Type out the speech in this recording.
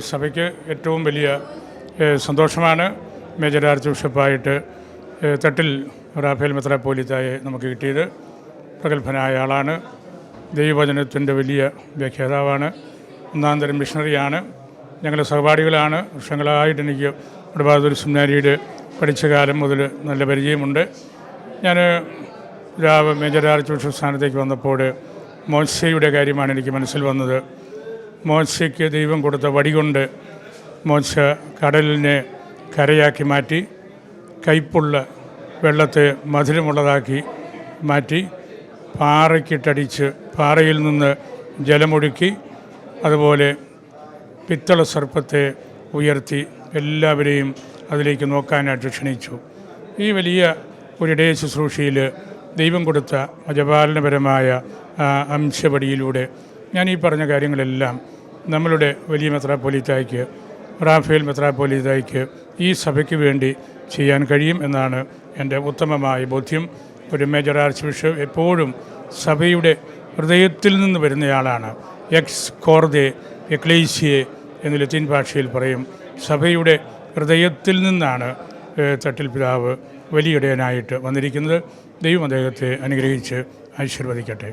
സഭയ്ക്ക് ഏറ്റവും വലിയ സന്തോഷമാണ് മേജർ ആർച്ച് ബിഷപ്പായിട്ട് തട്ടിൽ റാഫേൽ മെത്രാപ്പോലിത്തായെ നമുക്ക് കിട്ടിയത്. പ്രഗത്ഭനായ ആളാണ്. ദൈവവചനത്തിന്റെ വലിയ വ്യാഖ്യാതാവാണ്. ഒന്നാം തരം മിഷണറിയാണ്. ഞങ്ങളുടെ സഹപാഠികളാണ്. വർഷങ്ങളായിട്ട് എനിക്ക് ഒരു സെമിനാരിയിൽ പഠിച്ച കാലം മുതൽ നല്ല പരിചയമുണ്ട്. ഞാൻ രാവ് മേജർ ആർച്ച് ബിഷപ്പ് സ്ഥാനത്തേക്ക് വന്നപ്പോൾ മോശയുടെ കാര്യമാണ് എനിക്ക് മനസ്സിൽ വന്നത്. മോശയ്ക്ക് ദൈവം കൊടുത്ത വടി കൊണ്ട് മോശ കടലിനെ കരയാക്കി മാറ്റി കയ്പുള്ള വെള്ളത്തെ മധുരമുള്ളതാക്കി മാറ്റി പാറയ്ക്കിട്ടടിച്ച് പാറയിൽ നിന്ന് ജലമൊഴുക്കി അതുപോലെ പിത്തള സർപ്പത്തെ ഉയർത്തി എല്ലാവരെയും അതിലേക്ക് നോക്കാനായിട്ട് ക്ഷണിച്ചു. ഈ വലിയ ഒരിടയ ശുശ്രൂഷയിൽ ദൈവം കൊടുത്ത അജപാലനപരമായ അംശപടിയിലൂടെ ഞാൻ ഈ പറഞ്ഞ കാര്യങ്ങളെല്ലാം നമ്മളുടെ വലിയ മെത്രാപ്പൊലിത്തായ്ക്ക് റാഫേൽ മെത്രാപ്പൊലിത്തായ്ക്ക് ഈ സഭയ്ക്ക് വേണ്ടി ചെയ്യാൻ കഴിയും എന്നാണ് എന്റെ ഉത്തമമായ ബോധ്യം. ഒരു മേജർ ആർച്ച് ബിഷപ്പ് എപ്പോഴും സഭയുടെ ഹൃദയത്തിൽ നിന്ന് വരുന്നയാളാണ്. എക്സ് കോർദെ എക്ലേസിയെ എന്ന് ലത്തീൻ ഭാഷയിൽ പറയും. സഭയുടെ ഹൃദയത്തിൽ നിന്നാണ് തട്ടിൽ പിതാവ് വലിയിടയനായിട്ട് വന്നിരിക്കുന്നത്. ദൈവം അദ്ദേഹത്തെ അനുഗ്രഹിച്ച് ആശീർവദിക്കട്ടെ.